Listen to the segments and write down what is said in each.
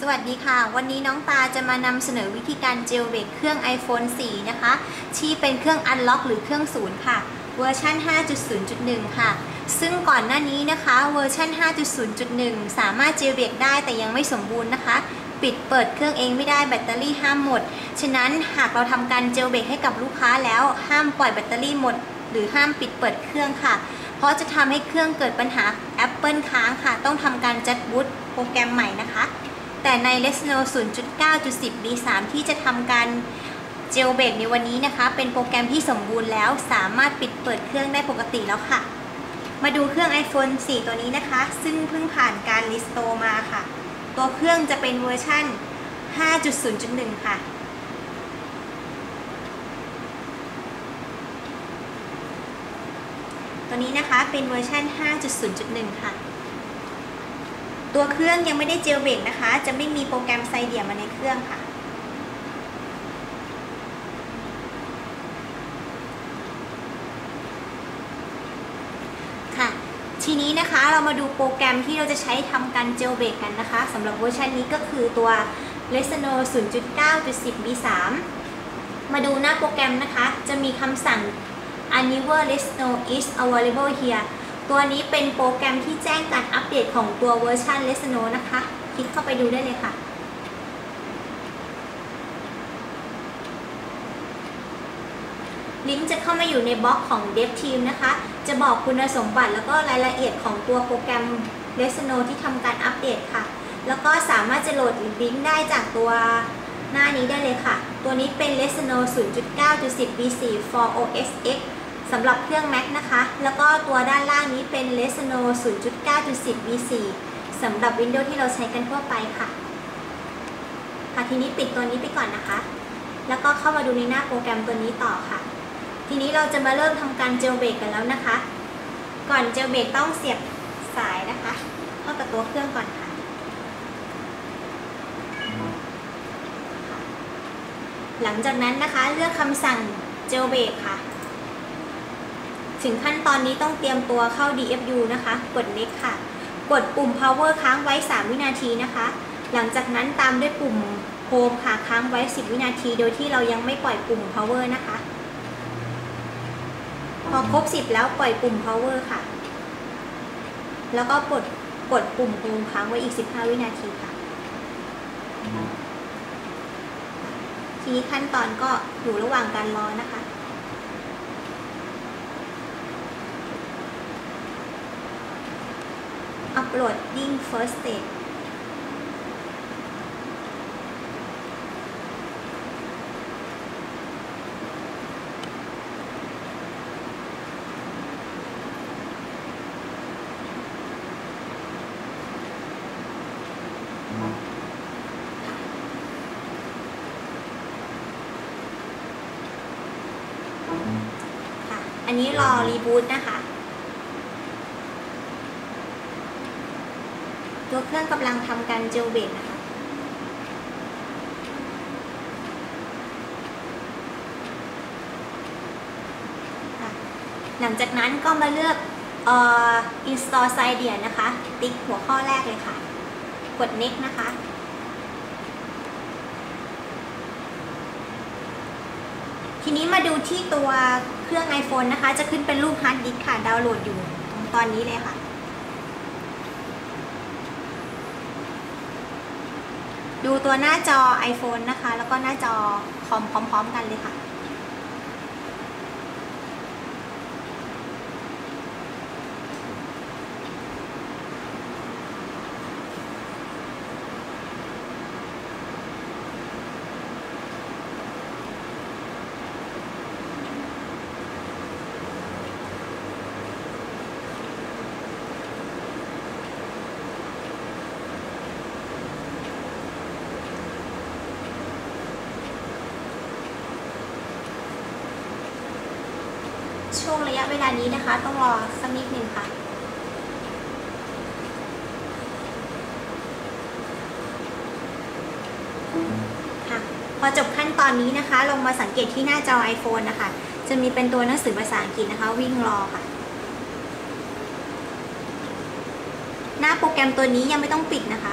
สวัสดีค่ะ วันนี้น้องตาจะมานำเสนอวิธีการเจลเบรกเครื่อง iPhone 4 นะคะ ที่เป็นเครื่อง Unlock หรือเครื่องศูนย์ค่ะ เวอร์ชัน5.0.1 ค่ะ ซึ่งก่อนหน้านี้นะคะ เวอร์ชัน5.0.1 สามารถเจลเบรกได้แต่ยังไม่สมบูรณ์นะคะ ปิดเปิดเครื่องเองไม่ได้แบตเตอรี่ห้ามหมด ฉะนั้นหากเราทำการเจลเบรกให้กับลูกค้าแล้วห้ามปล่อยแบตเตอรี่หมด หรือห้ามปิดเปิดเครื่องค่ะ เพราะจะทำให้เครื่องเกิดปัญหา Apple ค้างค่ะ ต้องทำการจัดบูตโปรแกรมใหม่นะคะ แต่ใน l e s n o 0.9.10 B3 ที่จะทำการเจลเบรกในวันนี้นะคะ เป็นโปรแกรมที่สมบูรณ์แล้วสามารถปิดเปิดเครื่องได้ปกติแล้วค่ะ มาดูเครื่อง iPhone 4 ตัวนี้นะคะ ซึ่งเพิ่งผ่านการรีสโตมาค่ะ ตัวเครื่องจะเป็นเวอร์ชัน5.0.1 ค่ะตัวนี้นะคะเป็นเวอร์ชัน5.0.1 ค่ะ ตัวเครื่องยังไม่ได้เจลเบรกนะคะ จะไม่มีโปรแกรมไซเดียมาในเครื่องค่ะ ค่ะ ทีนี้นะคะเรามาดูโปรแกรมที่เราจะใช้ทำการเจลเบรกกันนะคะสำหรับเวอร์ชันนี้ก็คือตัว l e s n o 0.9.10 B3 มาดูหน้าโปรแกรมนะคะ จะมีคำสั่ง a n i v e r l e s n o is available here ตัวนี้เป็นโปรแกรมที่แจ้งการอัปเดตของตัวเวอร์ชัน l e s n o นะคะ คลิกเข้าไปดูได้เลยค่ะ ลิงก์จะเข้ามาอยู่ในบล็อกของ Dev Team นะคะ จะบอกคุณสมบัติแล้วก็รายละเอียดของตัวโปรแกรม l e s n o ที่ทำการอัปเดตค่ะ แล้วก็สามารถจะโหลดลิงก์ได้จากตัวหน้านี้ได้เลยค่ะ ตัวนี้เป็น l e s n o 0.9.10 B4 for OS X สำหรับเครื่อง Mac นะคะ แล้วก็ตัวด้านล่างนี้เป็น l e s n o 0.9.10 B4 สำหรับ Windows ที่เราใช้กันทั่วไปค่ะ ค่ะทีนี้ปิดตัวนี้ไปก่อนนะคะ แล้วก็เข้ามาดูในหน้าโปรแกรมตัวนี้ต่อค่ะ ทีนี้เราจะมาเริ่มทำการเจลเบรกกันแล้วนะคะ ก่อนเจลเบรกต้องเสียบสายนะคะเข้ากับตัวเครื่องก่อนค่ะหลังจากนั้นนะคะเลือกคำสั่งเจลเบรกค่ะ ถึงขั้นตอนนี้ต้องเตรียมตัวเข้า DFU นะคะ กด Next ค่ะ กดปุ่ม power ค้างไว้ 3 วินาทีนะคะ หลังจากนั้นตามด้วยปุ่ม home ค่ะค้างไว้ 10 วินาที โดยที่เรายังไม่ปล่อยปุ่ม power นะคะ พอครบ 10 แล้วปล่อยปุ่ม power ค่ะ แล้วก็กดกดปุ่ม home ค้างไว้อีก 15 วินาทีค่ะ ทีนี้ขั้นตอนก็อยู่ระหว่างการรอนะคะ uploading first stage ค่ะอันนี้รอรีบูตนะคะ ตัวเครื่องกำลังทำการเจลเบรกนะคะค่ะหลังจากนั้นก็มาเลือกออ install s i d e นะคะ ติ๊กหัวข้อแรกเลยค่ะ กด next นะคะ ทีนี้มาดูที่ตัวเครื่อง iPhone นะคะ จะขึ้นเป็นรูปฮาร์ดดิสค่ะ ดาวน์โหลดอยู่ตรงตอนนี้เลยค่ะ ดูตัวหน้าจอ iPhone นะคะ แล้วก็หน้าจอคอมพร้อม ๆ กันเลยค่ะ ช่วงระยะเวลานี้นะคะ ต้องรอสักนิดนึงค่ะค่ะ พอจบขั้นตอนนี้นะคะ ลงมาสังเกตที่หน้าจอ iPhone นะคะ จะมีเป็นตัวหนังสือภาษาอังกฤษนะคะ วิ่งรอค่ะ หน้าโปรแกรมตัวนี้ยังไม่ต้องปิดนะคะ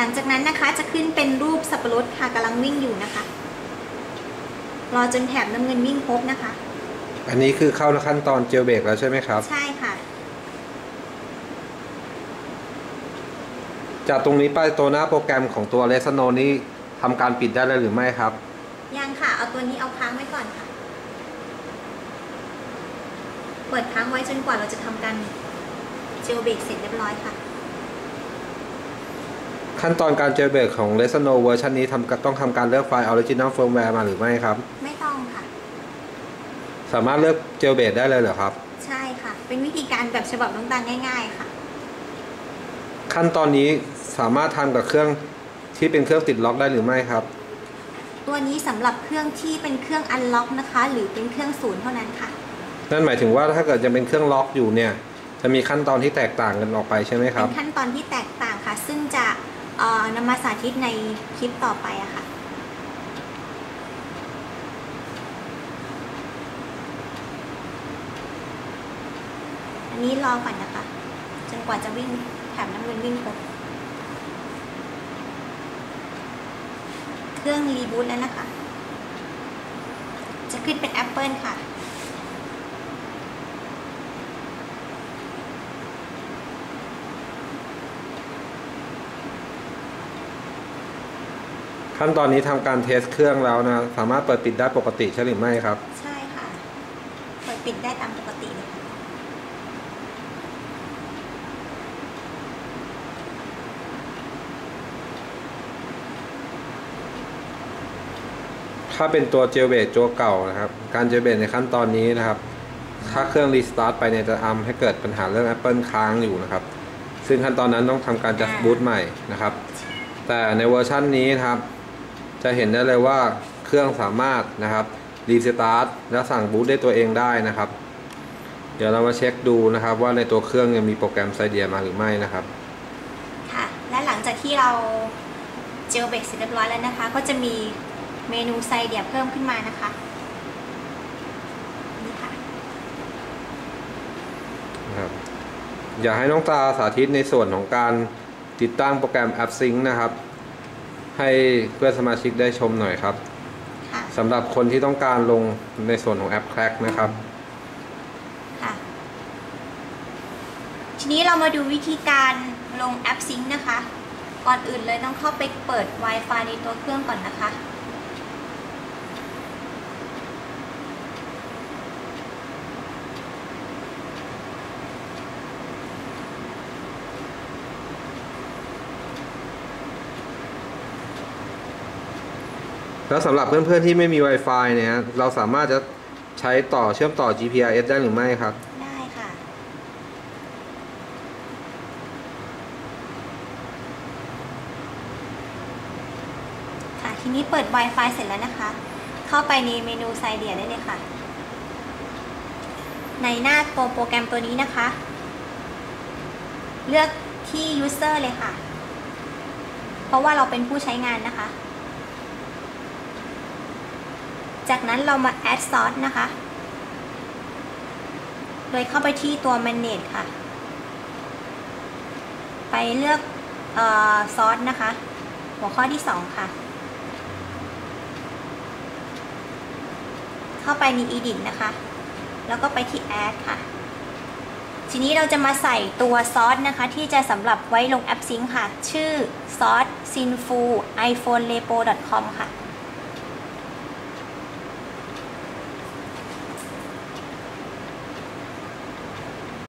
หลังจากนั้นนะคะจะขึ้นเป็นรูปสับปะรดค่ะกำลังวิ่งอยู่นะคะ รอจนแถบน้ำเงินวิ่งครบนะคะ อันนี้คือเข้าขั้นตอนเจลเบรกแล้วใช่ไหมครับ ใช่ค่ะ จากตรงนี้ไปตัวหน้าโปรแกรมของตัว r e s o n o นี้ทำการปิดได้เลยหรือไม่ครับ ยังค่ะ เอาตัวนี้เอาค้างไว้ก่อนค่ะ เปิดค้างไว้จนกว่าเราจะทำการเจลเบรกเสร็จเรียบร้อยค่ะ ขั้นตอนการเจลเบรกของ r e s o n o เวอร์ชันนี้ทำต้องทำการเลือกไฟล์ Original Firmware มาหรือไม่ครับ ไม่ต้องค่ะ สามารถเลือกเจลเบรกได้เลยเหรอครับ ใช่ค่ะ เป็นวิธีการแบบฉบับน้องตาลง่าย ๆ ค่ะ ขั้นตอนนี้สามารถทำกับเครื่องที่เป็นเครื่องติดล็อกได้หรือไม่ครับ ตัวนี้สำหรับเครื่องที่เป็นเครื่องอันล็อกนะคะ หรือเป็นเครื่องศูนย์เท่านั้นค่ะ นั่นหมายถึงว่าถ้าเกิดจะเป็นเครื่องล็อกอยู่เนี่ย จะมีขั้นตอนที่แตกต่างกันออกไปใช่ไหมคเป็รับนขั้นตอนที่แตกต่างค่ะ ซึ่งจะเอ่อ นำมาสาธิตในคลิปต่อไปอะค่ะอันนี้รอก่อนนะคะ จนกว่าจะวิ่งแถบน้ำเงินวิ่งครบเครื่องรีบูตแล้วนะคะ จะขึ้นเป็น Apple ค่ะ ขั้นตอนนี้ทำการเทสเครื่องแล้วนะ สามารถเปิดปิดได้ปกติใช่หรือไม่ครับ ใช่ค่ะเปิดปิดได้ตามปกติเลยค่ะถ้าเป็นตัวเจลเบรกตัวเก่านะครับ การเจลเบรกในขั้นตอนนี้นะครับ ถ้าเครื่องรีสตาร์ทไปเนี่ยจะทำให้เกิดปัญหาเรื่อง Apple ค้างอยู่นะครับ ซึ่งขั้นตอนนั้นต้องทำการจัดบูตใหม่นะครับ แต่ในเวอร์ชันนี้นะครับ จะเห็นได้เลยว่าเครื่องสามารถนะครับรีสตาร์ทและสั่งบูตได้ตัวเองได้นะครับ เดี๋ยวเรามาเช็คดูนะครับ ว่าในตัวเครื่องยังมีโปรแกรมไซเดียมาหรือไม่นะครับ ค่ะ และหลังจากที่เราเจลเบรกเสร็จเรียบร้อยแล้วนะคะ ก็จะมีเมนูไซเดียเพิ่มขึ้นมานะคะนี่ค่ะนะครับอยากให้น้องตาสาธิตในส่วนของการติดตั้งโปรแกรม AppSync นะครับ ให้เพื่อนสมาชิกได้ชมหน่อยครับค่ะสำหรับคนที่ต้องการลงในส่วนของแอป Crack นะครับ ค่ะ ทีนี้เรามาดูวิธีการลงแอปซิงค์นะคะ ก่อนอื่นเลยต้องเข้าไปเปิด Wi-Fi ในตัวเครื่องก่อนนะคะ แล้วสำหรับเพื่อนๆที่ไม่มี Wi-Fi เนี่ยเราสามารถจะใช้ต่อเชื่อมต่อ GPRS ได้หรือไม่ครับ ได้ค่ะ ค่ะ ทีนี้เปิด Wi-Fi เสร็จแล้วนะคะ เข้าไปในเมนูไซเดียได้เลยค่ะ ในหน้าตัวโปรแกรมตัวนี้นะคะ เลือกที่ User เลยค่ะ เพราะว่าเราเป็นผู้ใช้งานนะคะ จากนั้นเรามา add source นะคะ โดยเข้าไปที่ตัว manage ค่ะ ไปเลือกออซอสนะคะ หัวข้อที่ 2 ค่ะ เข้าไปใน edit นะคะ แล้วก็ไปที่ add ค่ะ ทีนี้เราจะมาใส่ตัวซอสนะคะ ที่จะสำหรับไว้ลงแอปซิงค์ค่ะ ชื่อซอส sinfu iphone repo com ค่ะ